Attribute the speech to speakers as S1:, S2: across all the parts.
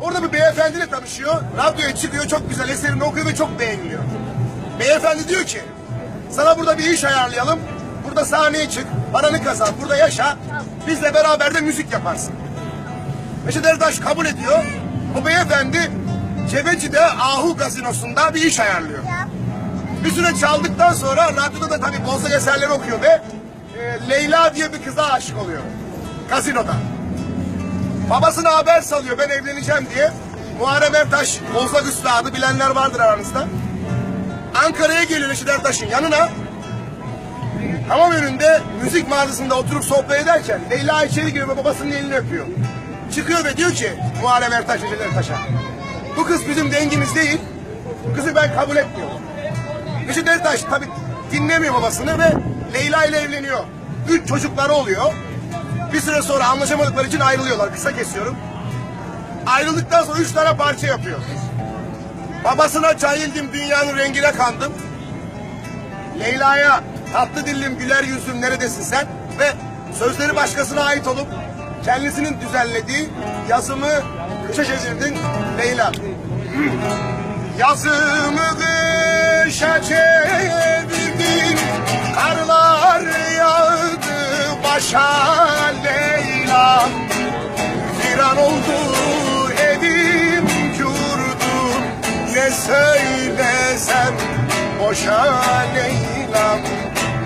S1: Orada bir beyefendiyle tanışıyor. Radyoya çıkıyor çok güzel eserini okuyor ve çok beğeniliyor. Beyefendi diyor ki sana burada bir iş ayarlayalım. Burada sahneye çık, paranı kazan, burada yaşa. Bizle beraber de müzik yaparsın. Neşet Ertaş kabul ediyor. O beyefendi Cebeci'de Ahu Gazinosu'nda bir iş ayarlıyor. Bir süre çaldıktan sonra radyoda da tabii bozlak eserleri okuyor ve e, Leyla diye bir kıza aşık oluyor. Gazinoda. Babasına haber salıyor ben evleneceğim diye. Muharrem Ertaş, Bozlak Üstadı bilenler vardır aranızda. Ankara'ya geliyor Neşet Ertaş'ın yanına. Hamam önünde müzik mağazasında oturup sohbet ederken Leyla içeri giriyor ve babasının elini öpüyor. Çıkıyor ve diyor ki Muharrem Ertaş Neşet Ertaş'a. Bu kız bizim dengimiz değil. Kızı ben kabul etmiyorum. Neşet Ertaş tabi dinlemiyor babasını ve Leyla ile evleniyor. Üç çocukları oluyor. Bir süre sonra anlaşamadıkları için ayrılıyorlar. Kısa kesiyorum. Ayrıldıktan sonra üç tane parça yapıyor. Babasına cahildim dünyanın rengine kandım. Leyla'ya tatlı dillim güler yüzüm neredesin sen? Ve sözleri başkasına ait olup kendisinin düzenlediği yazımı kışa çevirdin Leyla. Yazımı kışa çevirdin boşa Leyla'm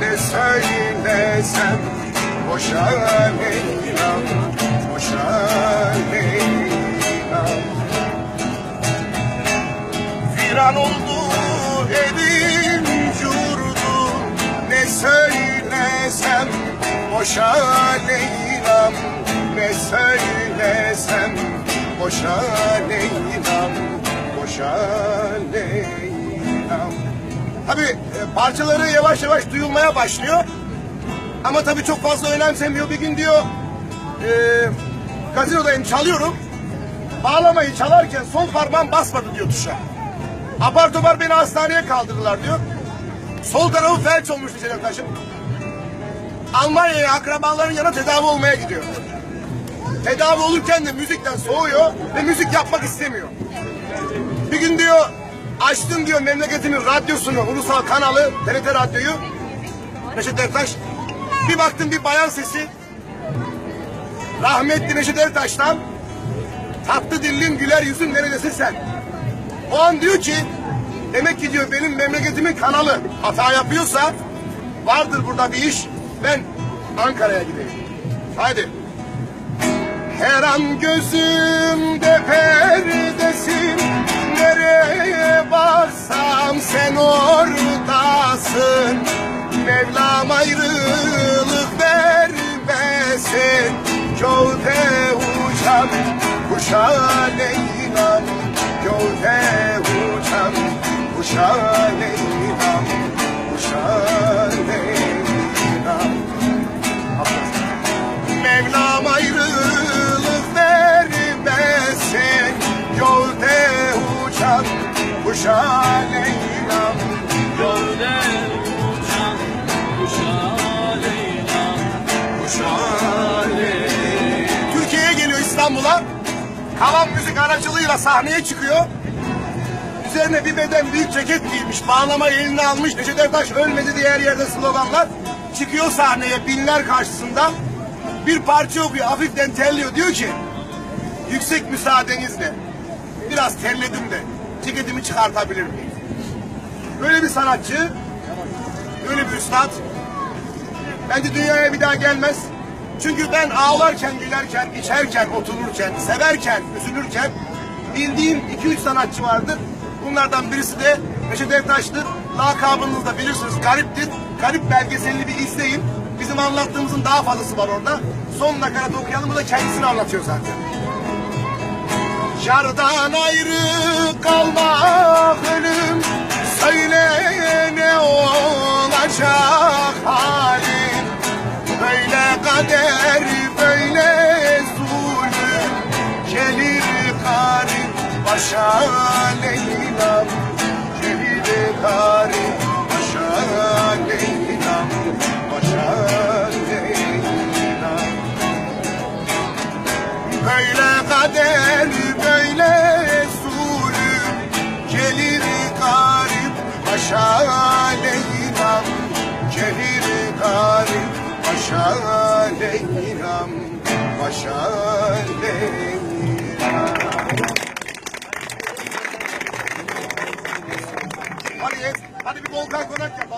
S1: Ne söylesem. Boşa Leyla'm Boşa Leyla'm Viran oldu evim yurdum Ne söylesem boşa Leyla'm Ne söylesem boşa Leyla'm Boşa Tabi e, parçaları yavaş yavaş duyulmaya başlıyor ama tabii çok fazla önemsemiyor. Bir gün diyor e, gazinodayım çalıyorum. Bağlamayı çalarken sol parmağım basmadı diyor tuşa. Apar topar beni hastaneye kaldırdılar diyor. Sol tarafı felç olmuş Neşet Taş'ın. Almanya'ya akrabaların yanına tedavi olmaya gidiyor. Tedavi olurken de müzikten soğuyor ve müzik yapmak istemiyor. Bir gün diyor açtım diyor memleketimin radyosunu, ulusal kanalı, TRT Radyo'yu. Neşet Ertaş. Bir baktım bir bayan sesi. Rahmetli Neşet Ertaş'tan tatlı dillim güler yüzün neredesin sen? O an diyor ki demek ki diyor benim memleketimin kanalı hata yapıyorsa vardır burada bir iş ben Ankara'ya gideyim. Haydi. Her an gözümde perdesin Nereye ayrılık vermesin Gövde uçan kuşa Leyla'm Gövde uçan kuşa Leyla'm Kuşa Leyla'm Mevlam ayrılık vermesin Gölde uçan kuşa Leyla'm
S2: Gölde
S1: Türkiye'ye geliyor İstanbul'a. Kalan müzik aracılığıyla sahneye çıkıyor. Üzerine bir beden büyük ceket giymiş Bağlama eline almış. Neşet Ertaş ölmedi diye her yerde sloganlar. Çıkıyor sahneye binler karşısında. Bir parça okuyor hafiften terliyor Diyor ki Yüksek müsaadenizle Biraz terledim de Ceketimi çıkartabilir miyim? Böyle bir sanatçı Böyle bir üstad Bence dünyaya bir daha gelmez. Çünkü ben ağlarken, gülerken, içerken, otururken, severken, üzülürken bildiğim 2-3 sanatçı vardır. Bunlardan birisi de Neşet Ertaş'tır. Lakabınızı da bilirsiniz gariptir. Garip belgeselini bir izleyin. Bizim anlattığımızın daha fazlası var orada. Son nakaratı okuyalım. Bu da kendisini anlatıyor zaten. Yardan ayrı kalmak ölüm kari başa leylam Şehide kari başa leylam Başa leylam Böyle kader böyle zulüm Gelir garip başa leylam Gelir garip başa leylam Başa leylam Kako nađete